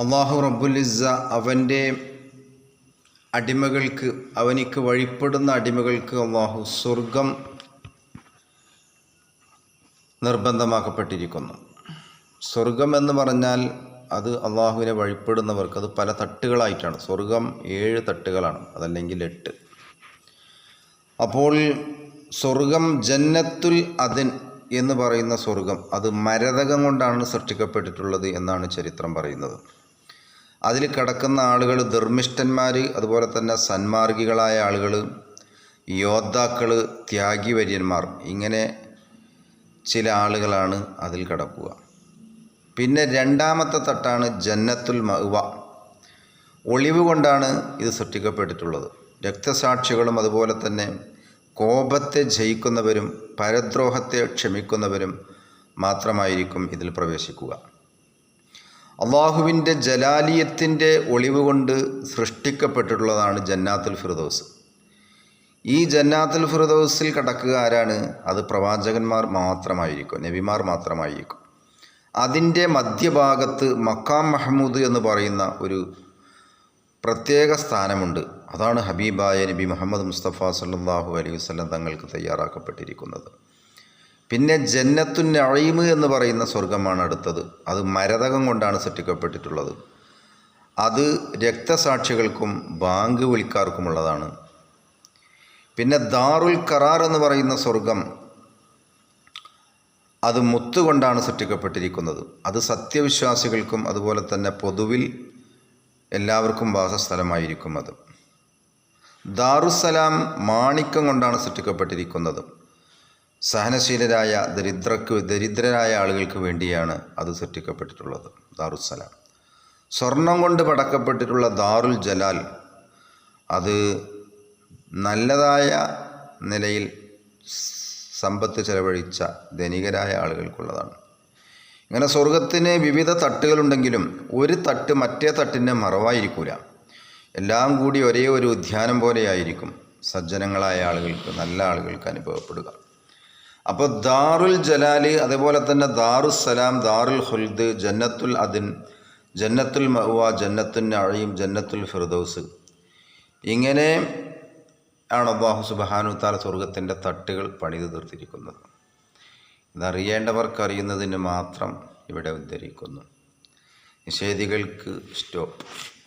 അള്ളാഹു റബ്ബുലിസ അവന്റെ അടിമകൾക്ക് അവനിക്ക് വഴിപ്പെടുന്ന അടിമകൾക്ക് അള്ളാഹു സ്വർഗം നിർബന്ധമാക്കപ്പെട്ടിരിക്കുന്നു. സ്വർഗം എന്ന് പറഞ്ഞാൽ അത് അള്ളാഹുവിനെ വഴിപ്പെടുന്നവർക്ക് അത് പല തട്ടുകളായിട്ടാണ്. സ്വർഗം ഏഴ് തട്ടുകളാണ് അതല്ലെങ്കിൽ എട്ട്. അപ്പോൾ സ്വർഗം ജന്നത്തുൽ അതിൻ എന്ന് പറയുന്ന സ്വർഗം അത് മരതകം കൊണ്ടാണ് സൃഷ്ടിക്കപ്പെട്ടിട്ടുള്ളത് എന്നാണ് ചരിത്രം പറയുന്നത്. അതിൽ കിടക്കുന്ന ആളുകൾ ധർമ്മിഷ്ഠന്മാർ അതുപോലെ തന്നെ സന്മാർഗികളായ ആളുകൾ യോദ്ധാക്കൾ ത്യാഗിവര്യന്മാർ ഇങ്ങനെ ചില ആളുകളാണ് അതിൽ കിടക്കുക. പിന്നെ രണ്ടാമത്തെ തട്ടാണ് ജന്നത്തുൽ മഹ്വ. ഒളിവ് കൊണ്ടാണ് ഇത് സൃഷ്ടിക്കപ്പെട്ടിട്ടുള്ളത്. രക്തസാക്ഷികളും അതുപോലെ തന്നെ കോപത്തെ ജയിക്കുന്നവരും പരദ്രോഹത്തെ ക്ഷമിക്കുന്നവരും മാത്രമായിരിക്കും ഇതിൽ പ്രവേശിക്കുക. അള്ളാഹുവിന്റെ ജലാലിയത്തിന്റെ ഒളിവ് കൊണ്ട് സൃഷ്ടിക്കപ്പെട്ടിട്ടുള്ളതാണ് ജന്നാത്തുൽ ഫിർദൗസ്. ഈ ജന്നാത്തുൽ ഫിർദൗസിൽ കടക്കുക ആരാണ്? അത് പ്രവാചകന്മാർ മാത്രമായിരിക്കും നബിമാർ മാത്രമായിരിക്കും. അതിന്റെ മധ്യഭാഗത്ത് മക്കാം മഹമ്മൂദ് എന്ന് പറയുന്ന ഒരു പ്രത്യേക സ്ഥാനമുണ്ട്. അതാണ് ഹബീബായ നബി മുഹമ്മദ് മുസ്തഫ സല്ലാഹു അലൈഹി വസ്ലം തങ്ങൾക്ക് തയ്യാറാക്കപ്പെട്ടിരിക്കുന്നത്. പിന്നെ ജന്നത്തു നഴീമ് എന്ന് പറയുന്ന സ്വർഗമാണ് അടുത്തത്. അത് മരതകം കൊണ്ടാണ് സൃഷ്ടിക്കപ്പെട്ടിട്ടുള്ളത്. അത് രക്തസാക്ഷികൾക്കും ബാങ്ക് വിളിക്കാർക്കുമുള്ളതാണ്. പിന്നെ ദാറുൽ കറാർ എന്ന് പറയുന്ന സ്വർഗം അത് മുത്തുകൊണ്ടാണ് സൃഷ്ടിക്കപ്പെട്ടിരിക്കുന്നത്. അത് സത്യവിശ്വാസികൾക്കും അതുപോലെ തന്നെ പൊതുവിൽ എല്ലാവർക്കും വാസസ്ഥലമായിരിക്കും അത്. ദാറുസലാം മാണിക്കം കൊണ്ടാണ് സൃഷ്ടിക്കപ്പെട്ടിരിക്കുന്നത്. സഹനശീലരായ ദരിദ്രക്ക് ദരിദ്രരായ ആളുകൾക്ക് വേണ്ടിയാണ് അത് സൃഷ്ടിക്കപ്പെട്ടിട്ടുള്ളത്. ദാറുസലാം സ്വർണം കൊണ്ട് പടക്കപ്പെട്ടിട്ടുള്ള ദാറുൽ ജലാൽ അത് നല്ലതായ നിലയിൽ സമ്പത്ത് ചെലവഴിച്ച ധനികരായ ആളുകൾക്കുള്ളതാണ്. ഇങ്ങനെ സ്വർഗത്തിന് വിവിധ തട്ടുകളുണ്ടെങ്കിലും ഒരു തട്ട് മറ്റേ തട്ടിന്റെ മറവായിരിക്കൂല. എല്ലാം കൂടി ഒരേ ഒരു ഉദ്യാനം പോലെയായിരിക്കും സജ്ജനങ്ങളായ ആളുകൾക്ക് നല്ല ആളുകൾക്ക് അനുഭവപ്പെടുക. അപ്പോൾ ദാറുൽ ജലാലി അതേപോലെ തന്നെ ദാറുസലാം ദാറുൽ ഹുൽദ് ജന്നത്തുൽ അദിൻ ജന്നത്തുൽ മഹുവ ജന്നത്തുൽ നഴീം ജന്നത്തുൽ ഫിർദൗസ്. ഇങ്ങനെ ആണ് അള്ളാഹു സുബാനു താല സ്വർഗത്തിന്റെ തട്ടുകൾ പണിത് തീർത്തിരിക്കുന്നത്. ഇതറിയേണ്ടവർക്കറിയുന്നതിന് മാത്രം ഇവിടെ ഉദ്ധരിക്കുന്നു. നിഷേധികൾക്ക് സ്റ്റോപ്പ്.